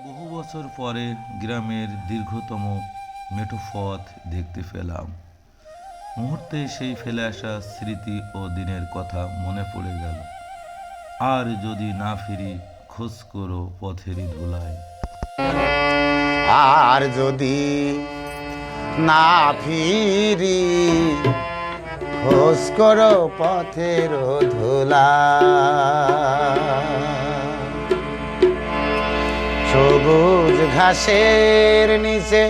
বহু বছর পরে গ্রামের দীর্ঘতম মেঠো পথ দেখতে পেলাম। মুহূর্তে সেই ফেলে আসা স্মৃতি ও দিনের কথা মনে পড়ে গেল। আর যদি না ফিরি, খোঁজ করো পথেরই ধুলায়। আর যদি না ফিরি, খোঁজ করো পথের ধুলা। ঘাসের নিচে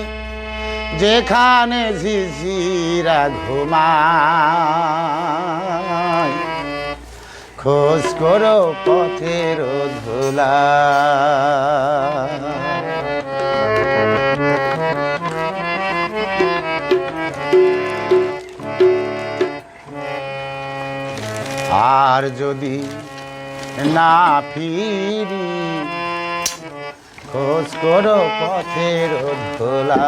যেখানে ঝিঝিরা ঘুমায়। খোঁজ করো পথের ধুলা। আর যদি না ফিরি খোঁজ করো পথের ধুলা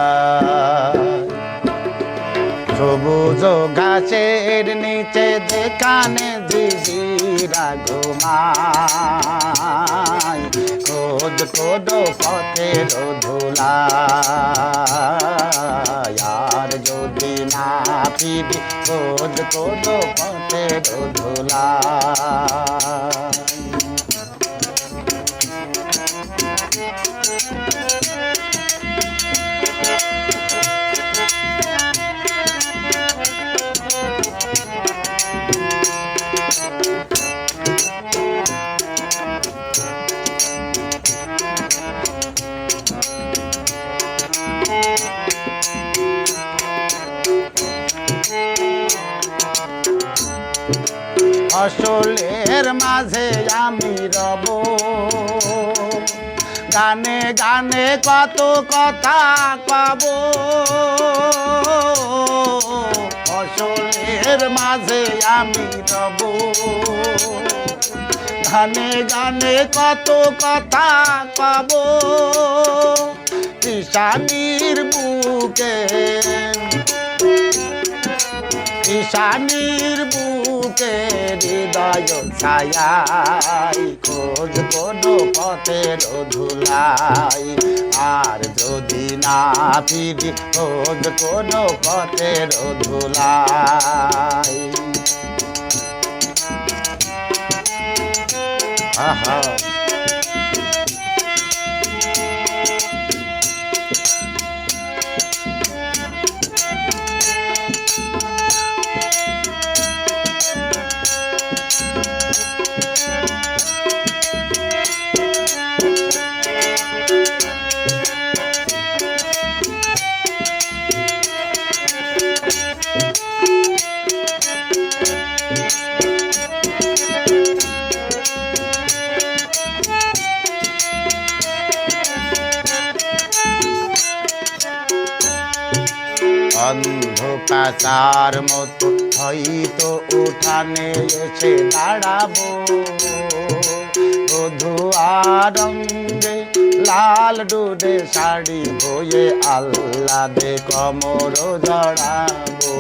সবুজ গাছের নিচে যেখানে ঝিঝিরা ঘুমায়, খোঁজ করো পথের ধুলা আর যদি না ফিরি, খোঁজ করো পথের ধুলা ফসলের মাঝে আমি রব। গানে গানে কত কথা পাব। ফসলের মাঝে আমি রব। গানে গানে কত কথা পাব। কিষানির বুকে ঈশানীর বুকে হৃদয় ছায়াই, খোঁজ কোনো পথের ধুলাই। আর যদি না ফিরি, খোঁজ কোনো পথের ধুলাই। আহা। অন্ধকার মতো হয়তো উঠানে এসে দাঁড়াবো। বধুয়া রঙ্গে লাল ডুডে শাড়ি বয়ে আল্লাদে কমর জড়াবো।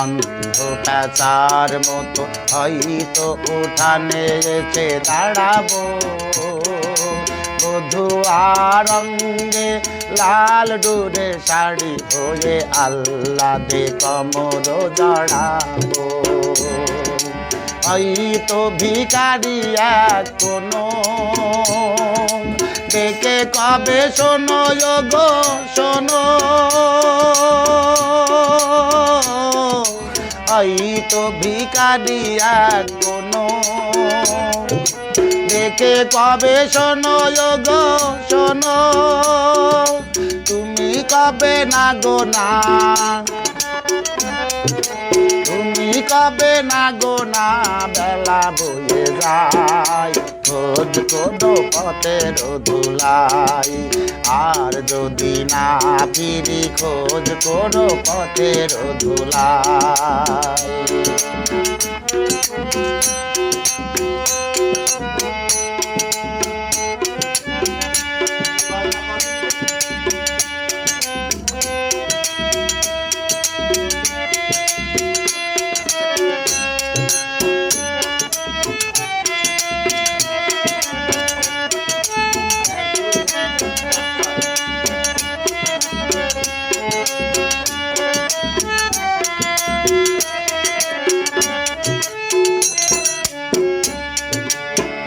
অন্ধকার মতো হয়তো উঠানে এসে দাঁড়াবো। রঙ্গে লাল ডুরে শাড়ি হয়ে আল্লাহ দে কমর জড়াবো ওই তো ভিকারি এক কোনো ডেকে কবে শোনো গো, শোনো। ওই তো ভিকারি এক কোনো দেখে কবে শোনো গো, শোনো। তুমি কবে না গো না। তুমি কবে না গো না, বেলা বয়ে যায়। খোঁজ কোনো পথের ধুলাই। আর যদি না ফিরি, খোঁজ কোনো পথের ধুলাই।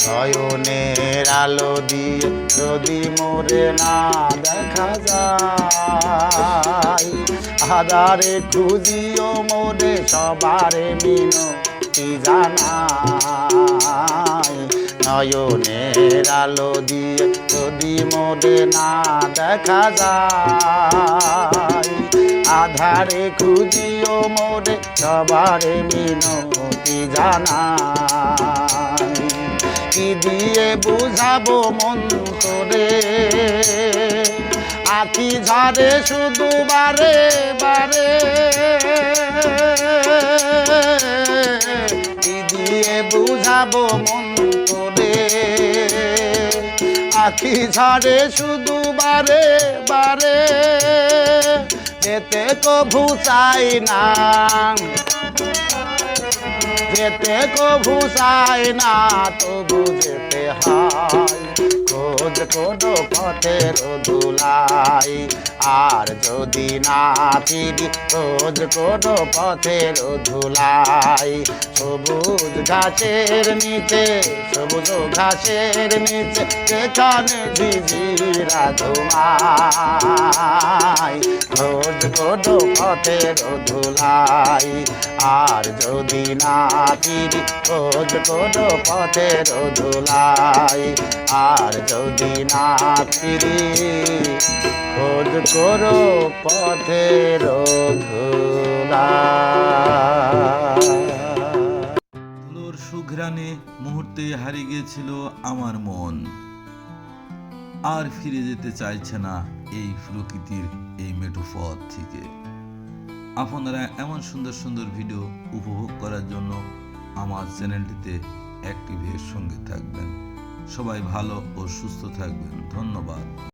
নয়নের আলো দিয়ে যদি মোরে না দেখা যায় হাজারে খুঁজিও মোরে সবারে মিনতি জানায়। নয়নের আলো দিয়ে যদি মোরে না দেখা যায়, আধারে খুঁজিও মোরে সবারে মিনতি জানাই। কি দিয়ে বুঝাবো মন তোরে? আখি ঝরে শুধু বারে বারে। বুঝাবো মন তোরে? আখি ঝাড়ে শুধু বারে বারে। যেতে কভু চাই না। যেতে কভু চাই না, তবু যেতে হয়। খোঁজ কোনো পথের ধুলাই। আর যদি না ফিরি, খোঁজ কোনো পথের ধুলাই। সবুজ ঘাসের নিচে, সবুজ ঘাসের নিচে যেখানে ঝিঝিরা ধুমাই খোঁজ কোনো পথের ধুলাই। আর যদি না ফিরি, খোঁজ কোনো পথের ধুলাই। আর যদি না ফিরি, খোঁজ করো ধুলাই ধুলোর সুঘ্রাণে মুহূর্তে হারিয়ে গিয়েছিল আমার মন। আর ফিরে যেতে চাইছে না এই প্রকৃতির এই মেঠো পথ থেকে। আপনারা এমন সুন্দর সুন্দর ভিডিও উপভোগ করার জন্য আমার চ্যানেলটিতে অ্যাক্টিভের সঙ্গে থাকবেন। সবাই ভালো ও সুস্থ থাকবেন। ধন্যবাদ।